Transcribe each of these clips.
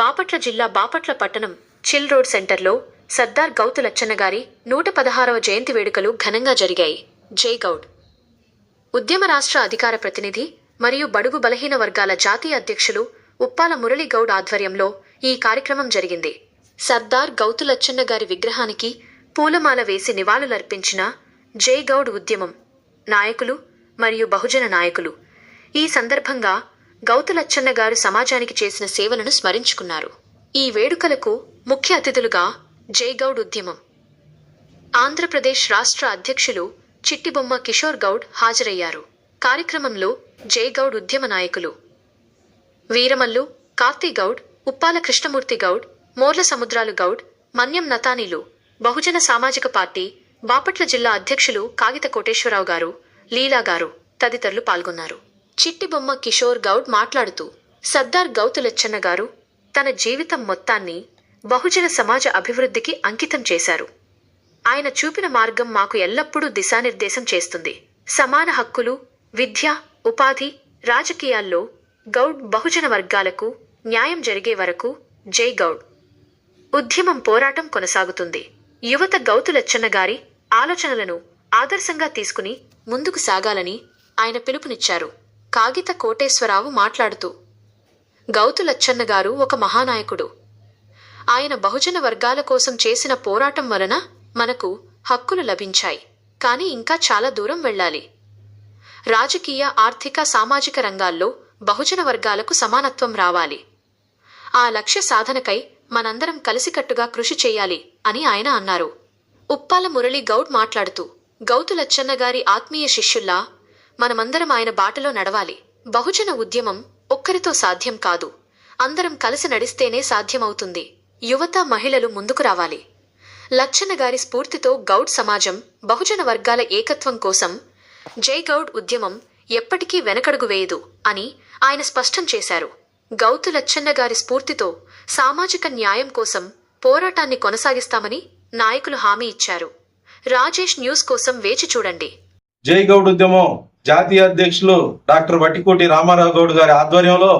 బాపట్ల జిల్లా బాపట్ల పట్టణం chill road సెంటర్లో సర్దార్ గౌతు లచ్చన్న గారి నూట పదహారవ జయంతి వేడుకలు ఘనంగా జరిగాయి. జై గౌడ్. ఉద్యమ రాష్ట్ర అధికార ప్రతినిధి మరియు బడుగు బలహీన వర్గాల జాతీయ అధ్యక్షులు ఉప్పాల మురళి గౌడ్ ఆధ్వర్యంలో ఈ కార్యక్రమం జరిగింది. సర్దార్ గౌతు లచ్చన్న గారి విగ్రహానికి పూలమాల వేసి నివాళులర్పించిన జై గౌడ్ ఉద్యమం నాయకులు మరియు బహుజన నాయకులు. ఈ సందర్భంగా గౌతలచ్చన్న గారు సమాజానికి చేసిన సేవలను స్మరించుకున్నారు. ఈ వేడుకలకు ముఖ్య అతిథులుగా జై గౌడ్ ఉద్యమం. ఆంధ్రప్రదేశ్ రాష్ట్ర అధ్యక్షులు చిట్టిబొమ్మ కిషోర్ గౌడ్ హాజరయ్యారు. కార్యక్రమంలో జైగౌడ్ ఉద్యమ నాయకులు వీరమల్లు కార్తీగౌడ్ ఉప్పాల కృష్ణమూర్తి గౌడ్ మోర్ల సముద్రాలు గౌడ్ మన్యం నతానీలు బహుజన సామాజిక పార్టీ బాపట్ల జిల్లా అధ్యక్షులు కాగిత కోటేశ్వరరావు గారు లీలా గారు తదితరులు పాల్గొన్నారు. చిట్టిబొమ్మ కిషోర్ గౌడ్ మాట్లాడుతూ సర్దార్ గౌతులచ్చన్న గారు తన జీవితం మొత్తాన్ని బహుజన సమాజ అభివృద్ధికి అంకితం చేశారు. ఆయన చూపిన మార్గం మాకు ఎల్లప్పుడూ దిశానిర్దేశం చేస్తుంది. సమాన హక్కులు విద్య ఉపాధి రాజకీయాల్లో గౌడ్ బహుజన వర్గాలకు న్యాయం జరిగే వరకు జై గౌడ్. ఉద్యమం పోరాటం కొనసాగుతుంది. యువత గౌతులచ్చన్న గారి ఆలోచనలను ఆదర్శంగా తీసుకుని ముందుకు సాగాలని ఆయన పిలుపునిచ్చారు. కాగిత కోటేశ్వరరావు మాట్లాడుతూ గౌతులచ్చన్న గారు ఒక మహానాయకుడు. ఆయన బహుజన వర్గాల కోసం చేసిన పోరాటం వలన మనకు హక్కులు లభించాయి కానీ ఇంకా చాలా దూరం వెళ్ళాలి. రాజకీయ ఆర్థిక సామాజిక రంగాల్లో బహుజన వర్గాలకు సమానత్వం రావాలి. ఆ లక్ష్య సాధనకై మనందరం కలిసికట్టుగా కృషి చేయాలి అని ఆయన అన్నారు. ఉప్పాల మురళి గౌడ్ మాట్లాడుతూ గౌతులచ్చన్న గారి ఆత్మీయ శిష్యుల్లా మనమందరం ఆయన బాటలో నడవాలి. బహుజన ఉద్యమం ఒక్కరితో సాధ్యం కాదు. అందరం కలిసి నడిస్తేనే సాధ్యమవుతుంది. యువత మహిళలు ముందుకు రావాలి. లచ్చన్న గారి స్ఫూర్తితో గౌడ్ సమాజం బహుజన వర్గాల ఏకత్వం కోసం జై గౌడ్ ఉద్యమం ఎప్పటికీ వెనకడుగు వేయదు అని ఆయన స్పష్టం చేశారు. గౌతు లచ్చన్న గారి స్ఫూర్తితో సామాజిక న్యాయం కోసం పోరాటాన్ని కొనసాగిస్తామని నాయకులు హామీ ఇచ్చారు. రాజేష్ న్యూస్ కోసం వేచి చూడండి. జై గౌడ్ ఉద్యమం జాతీయ అధ్యక్షులు డాక్టర్ వట్టికోటి రామారావు గౌడ్ గారి ఆధ్వర్యంలో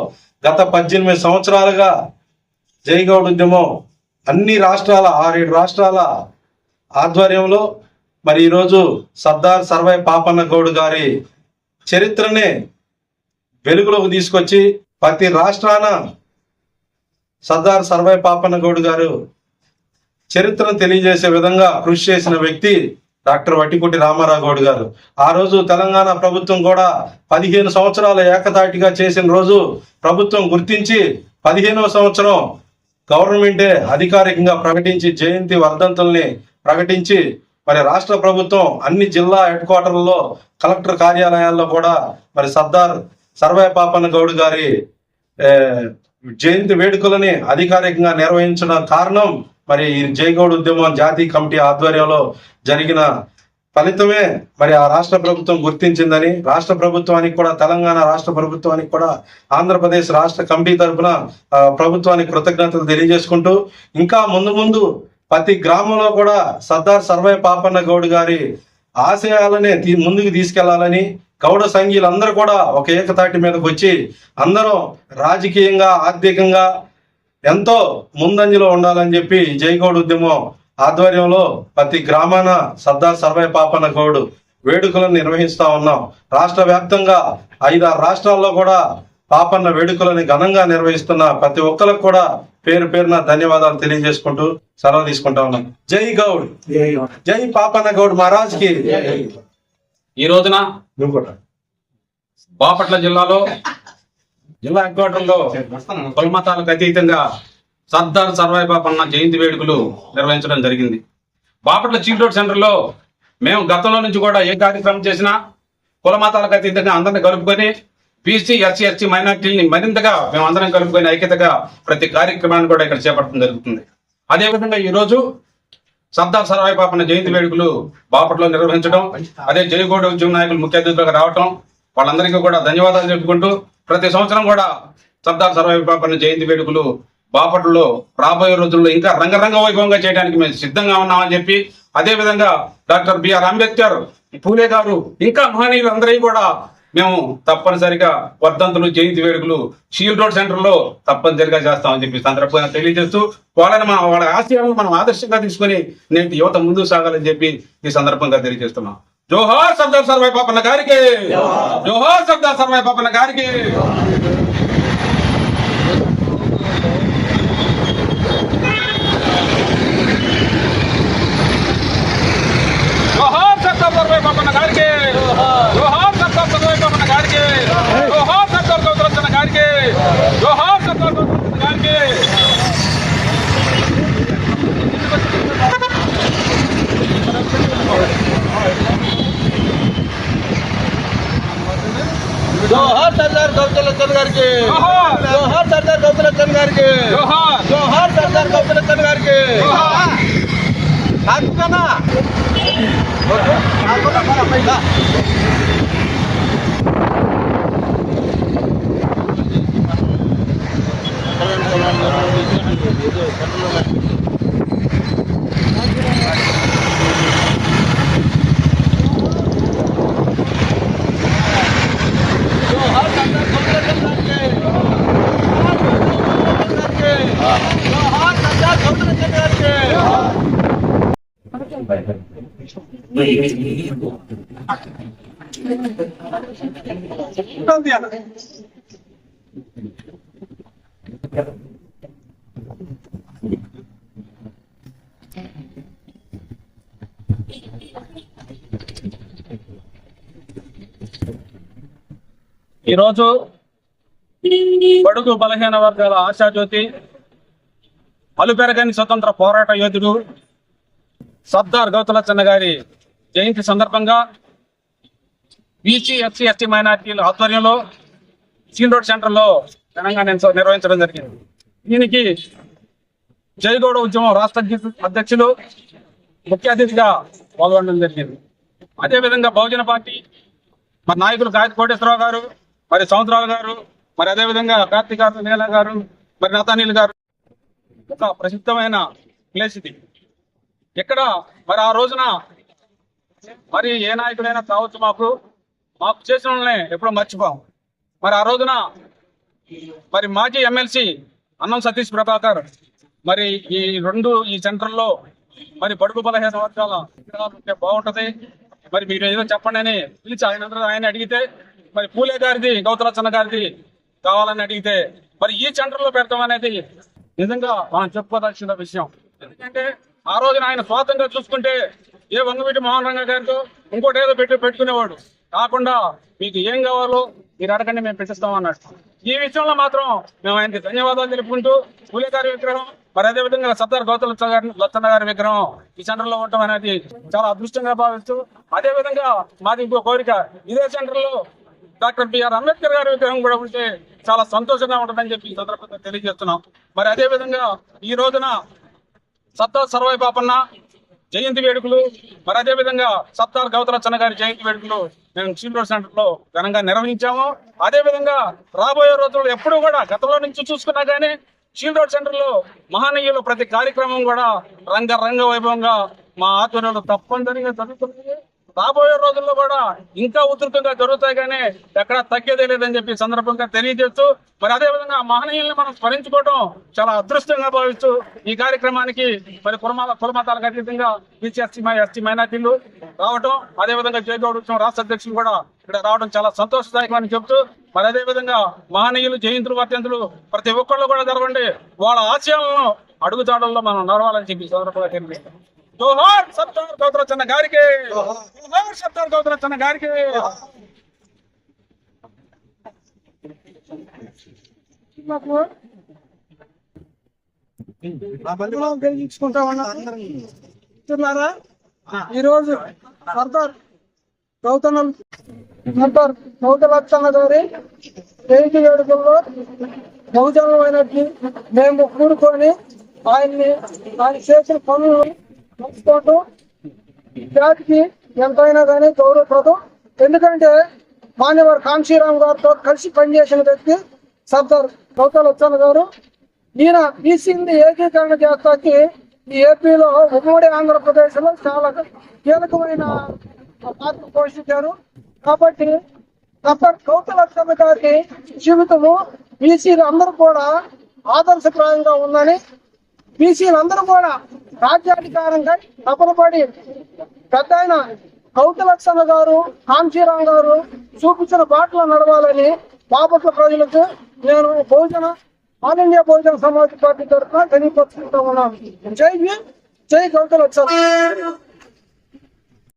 గత పద్దెనిమిది సంవత్సరాలుగా జైగౌడ్ ఉద్యమం అన్ని రాష్ట్రాల ఆరేడు రాష్ట్రాల ఆధ్వర్యంలో మరి ఈరోజు సర్దార్ సర్వై పాపన్న గౌడ్ గారి చరిత్రనే వెలుగులోకి తీసుకొచ్చి ప్రతి రాష్ట్రాన సర్దార్ సర్వై పాపన్న గౌడ్ గారు చరిత్రను తెలియజేసే విధంగా కృషి చేసిన వ్యక్తి డాక్టర్ వట్టికుటి రామారావు గౌడ్ గారు. ఆ రోజు తెలంగాణ ప్రభుత్వం కూడా పదిహేను సంవత్సరాల ఏకతాటిగా చేసిన రోజు ప్రభుత్వం గుర్తించి పదిహేనవ సంవత్సరం గవర్నమెంటే అధికారికంగా ప్రకటించి జయంతి వర్ధంతుల్ని ప్రకటించి మరి రాష్ట్ర ప్రభుత్వం అన్ని జిల్లా హెడ్ క్వార్టర్లలో కలెక్టర్ కార్యాలయాల్లో కూడా మరి సర్దార్ సర్వే పాపన్న గౌడ్ గారి జయంతి వేడుకలని అధికారికంగా నిర్వహించిన కారణం మరి ఈ జయగౌడ్ ఉద్యమం జాతీయ కమిటీ ఆధ్వర్యంలో జరిగిన ఫలితమే మరి ఆ రాష్ట్ర ప్రభుత్వం గుర్తించిందని రాష్ట్ర ప్రభుత్వానికి కూడా తెలంగాణ రాష్ట్ర ప్రభుత్వానికి కూడా ఆంధ్రప్రదేశ్ రాష్ట్ర కమిటీ తరఫున ప్రభుత్వానికి కృతజ్ఞతలు తెలియజేసుకుంటూ ఇంకా ముందు ముందు ప్రతి గ్రామంలో కూడా సర్దార్ సర్వే పాపన్న గౌడ్ గారి ఆశయాలనే తీ- ముందుకు తీసుకెళ్ళాలని గౌడ సంఘీయులందరూ కూడా ఒక ఏకతాటి మీదకి వచ్చి అందరం రాజకీయంగా ఆర్థికంగా ఎంతో ముందంజలో ఉండాలని చెప్పి జైగౌడ్ ఉద్యమం ఆధ్వర్యంలో ప్రతి గ్రామాన సర్దార్ సర్వే పాపన్న గౌడ్ వేడుకలను నిర్వహిస్తా ఉన్నాం. రాష్ట్ర వ్యాప్తంగా ఐదారు రాష్ట్రాల్లో కూడా పాపన్న వేడుకలను ఘనంగా నిర్వహిస్తున్న ప్రతి ఒక్కరికి కూడా పేరు పేరున ధన్యవాదాలు తెలియజేసుకుంటూ సెలవు తీసుకుంటా ఉన్నాం. జై గౌడ్. జై పాపన్న గౌడ్ మహారాజ్కి ఈ రోజున బాపట్ల జిల్లాలో జిల్లా హెడ్ క్వార్టర్లో కులమతాలకు అతీతంగా సర్దార్ సర్వాయి పాపన్న జయంతి వేడుకలు నిర్వహించడం జరిగింది. బాపట్ల చీఫ్ రోడ్ సెంటర్లో మేము గతంలో నుంచి కూడా ఏ కార్యక్రమం చేసినా కులమతాలకు అతీతంగా అందరిని కలుపుకొని బీసీ ఎస్సీ ఎస్టీ మైనార్టీని మరింతగా మేము అందరం కలుపుకొని ఐక్యతగా ప్రతి కార్యక్రమాన్ని కూడా ఇక్కడ చేపట్టడం జరుగుతుంది. అదేవిధంగా ఈ రోజు సర్దార్ సర్వాయి పాపన్న జయంతి వేడుకలు బాపట్లో నిర్వహించడం అదే జయగౌడ ఉద్యమ నాయకులు ముఖ్య అతిథులుగా రావటం వాళ్ళందరికీ కూడా ధన్యవాదాలు చెప్పుకుంటూ ప్రతి సంవత్సరం కూడా సర్దార్ సర్వాయి పాపన్న జయంతి వేడుకలు బాపట్లలో రాబోయే రోజుల్లో ఇంకా రంగరంగ వైభవంగా చేయడానికి మేము సిద్ధంగా ఉన్నామని చెప్పి అదేవిధంగా డాక్టర్ బిఆర్ అంబేద్కర్ పూలే గారు ఇంకా మహనీయులు అందరూ కూడా మేము తప్పనిసరిగా వర్ధంతులు జయంతి వేడుకలు షీల్ రోడ్ సెంటర్లో తప్పనిసరిగా చేస్తామని చెప్పి సందర్భంగా తెలియజేస్తూ వాళ్ళని మన వాళ్ళ ఆశయాలను మనం ఆదర్శంగా తీసుకొని నేటి యువత ముందుకు సాగాలని చెప్పి ఈ సందర్భంగా తెలియజేస్తున్నాం. జోహార్ సర్దార్ సర్వాయి పాపన్న గారికి జోహార్ సర్దార్ సర్వాయి పాపన్న గారికి జోహార్ సర్దార్ సర్వాయి పాపన్న గారికి జోహార్ సర్దార్ సర్వాయి పాపన్న గారికి జోహార్ సర్దార్ గౌతరచన గారికి జోహార్ సర్దార్ గౌతరచన గారికి జోహార్ సర్దార్ గౌతలచంద్ గారికి జోహార్. జోహార్ సర్దార్ గౌతలచంద్ గారికి జోహార్ జోహార్ సర్దార్ గౌతలచంద్ గారికి జోహార్ కాకుకనా? కాకుకనా, మన పైగా. జోహార్ సర్దార్ గౌతలచంద్ గారికి జోహార్ సర్దార్ గౌతలచంద్ గారికి ఈరోజు బడుగు బలహీన వర్గాల ఆశాజ్యోతి అలుపెరగని స్వతంత్ర పోరాట యోధుడు సర్దార్ గౌతలచన్న గారి జయంతి సందర్భంగా బీసీ ఎస్సీ ఎస్టీ మైనార్టీల ఆధ్వర్యంలో సీన్ రోడ్ సెంటర్లో ఘనంగా నిర్వహించడం జరిగింది. దీనికి జయగౌడ ఉద్యమం రాష్ట్ర అధ్యక్షులు ముఖ్య అతిథిగా పాల్గొనడం జరిగింది. అదేవిధంగా బహుజన పార్టీ మరి నాయకులు గాయత్రి కోటేశ్వరరావు గారు మరి సముద్రాల గారు మరి అదేవిధంగా కార్తీక నీల గారు మరి నతానీల్ గారు. ఒక ప్రసిద్ధమైన ప్లేస్ ఇది. ఇక్కడ మరి ఆ రోజున మరి ఏ నాయకుడైనా కావచ్చు మాకు. మాకు చేసిన వాళ్ళని ఎప్పుడూ మర్చిపోం. మరి ఆ రోజున మరి మాజీ ఎమ్మెల్సీ అన్నం సతీష్ ప్రభాకర్ మరి ఈ రెండు ఈ సెంటర్లో మరి బడుగు బలహీన వర్గాల ఉంటే బాగుంటది. మరి మీరు ఏదో చెప్పండి అని పిలిచి ఆయన ఆయన అడిగితే మరి పూలే గారిది గౌతలచన్న గారిది కావాలని అడిగితే మరి ఈ సెంటర్లో పెడతాం అనేది నిజంగా మనం చెప్పుకోదాల్సిన విషయం. ఎందుకంటే ఆ రోజున ఆయన స్వాతంత్రం చూసుకుంటే ఏ వంగవీటి మోహన్ రంగ గారితో ఇంకోటి ఏదో పెట్టి పెట్టుకునేవాడు. కాకుండా మీకు ఏం కావాలో మీరు అడగండి మేము పెట్టిస్తాం అన్నట్టు ఈ విషయంలో మాత్రం మేము ఆయనకి ధన్యవాదాలు తెలుపుకుంటూ పూలే గారి విగ్రహం మరి అదే విధంగా సర్దార్ గౌతమ్ గారి లచ్చన్న గారి విగ్రహం ఈ సెంటర్లో ఉండటం అనేది చాలా అదృష్టంగా భావిస్తూ అదే విధంగా మాది ఇంకో కోరిక ఇదే సెంటర్లో డాక్టర్ బిఆర్ అంబేద్కర్ గారి విగ్రహం కూడా ఉంటే చాలా సంతోషంగా ఉంటుందని చెప్పి సందర్భంగా తెలియజేస్తున్నాం. మరి అదే విధంగా ఈ రోజున సత్తా సర్వై పాపన్న జయంతి వేడుకలు మరి అదే విధంగా సత్తార్ గౌతరచన గారి జయంతి వేడుకలు మేము చీలూరు సెంటర్లో ఘనంగా నిర్వహించాము. అదేవిధంగా రాబోయే రోజుల్లో ఎప్పుడూ కూడా గతంలో నుంచి చూసుకున్నా గానీ చీల్ రోడ్ సెంటర్లో ప్రతి కార్యక్రమం కూడా రంగ వైభవంగా మా ఆధ్వర్యంలో తప్పనిసరిగా జరుగుతుంది. రాబోయే రోజుల్లో కూడా ఇంకా ఉధృతంగా జరుగుతాయి కానీ ఎక్కడ తగ్గేదే లేదని చెప్పి సందర్భంగా తెలియజేస్తూ మరి అదే విధంగా మహనీయుల్ని మనం స్మరించుకోవడం చాలా అదృష్టంగా భావిస్తూ ఈ కార్యక్రమానికి మరి కులమాల కులమతాలకు అతీతంగా బీసీ ఎస్టీ ఎస్టీ మైనార్టీలు రావటం అదే విధంగా జయగౌడ ఉత్సవం రాష్ట్ర అధ్యక్షులు కూడా ఇక్కడ రావడం చాలా సంతోషదాయకమని చెప్తూ మరి అదే విధంగా మహనీయులు జయంతులు వర్ధంతులు ప్రతి ఒక్కళ్ళు కూడా జరగండి. వాళ్ళ ఆశయాలను అడుగుజాడల్లో మనం నడవాలని చెప్పి సందర్భంగా తెలియజేస్తాం జోహార్ సర్దార్ గౌతరచన్న గారికి. జోహార్. సర్దార్ గౌతరచన్న గారికి. ఉపయోగించుకుంటా ఉన్నారా ఈరోజు సర్దార్ గౌతమ సర్దార్ గౌతలచ్చన్న గారి జయంతి వేడుకల్లో బహుజనమైనట్టు మేము కూడుకొని ఆయన్ని ఆయన చేసిన పనులు పంచుకుంటూ జాతికి ఎంతైనా కానీ గౌరవప్రదం. ఎందుకంటే మాన్యవర్ కాంశీరామ్ గారితో కలిసి పనిచేసిన వ్యక్తి సర్దార్ గౌతలచ్చన్న గారు. ఈయన బీసీని ఏకీకరణ చేస్తాకి ఈ ఏపీలో ఉమ్మడి ఆంధ్రప్రదేశ్లో చాలా కీలకమైన పాత్ర పోషించారు. కాబట్టి డాక్టర్ కౌతలక్షణ గారి జీవితము బీసీలు అందరూ కూడా ఆదర్శప్రాయంగా ఉందని బీసీలందరూ కూడా రాజ్యాధికారంగా తపనపడి పెద్ద ఆయన కౌతలక్షణ గారు కాంచీరామ్ గారు చూపించిన బాటలు నడవాలని బాపట్ల ప్రజలకు నేను భోజన all India Bahujan Samaj party తరఫున తెలియపరుచుకుంటా ఉన్నాను. జై భీమ్ జై కౌతలక్షణ.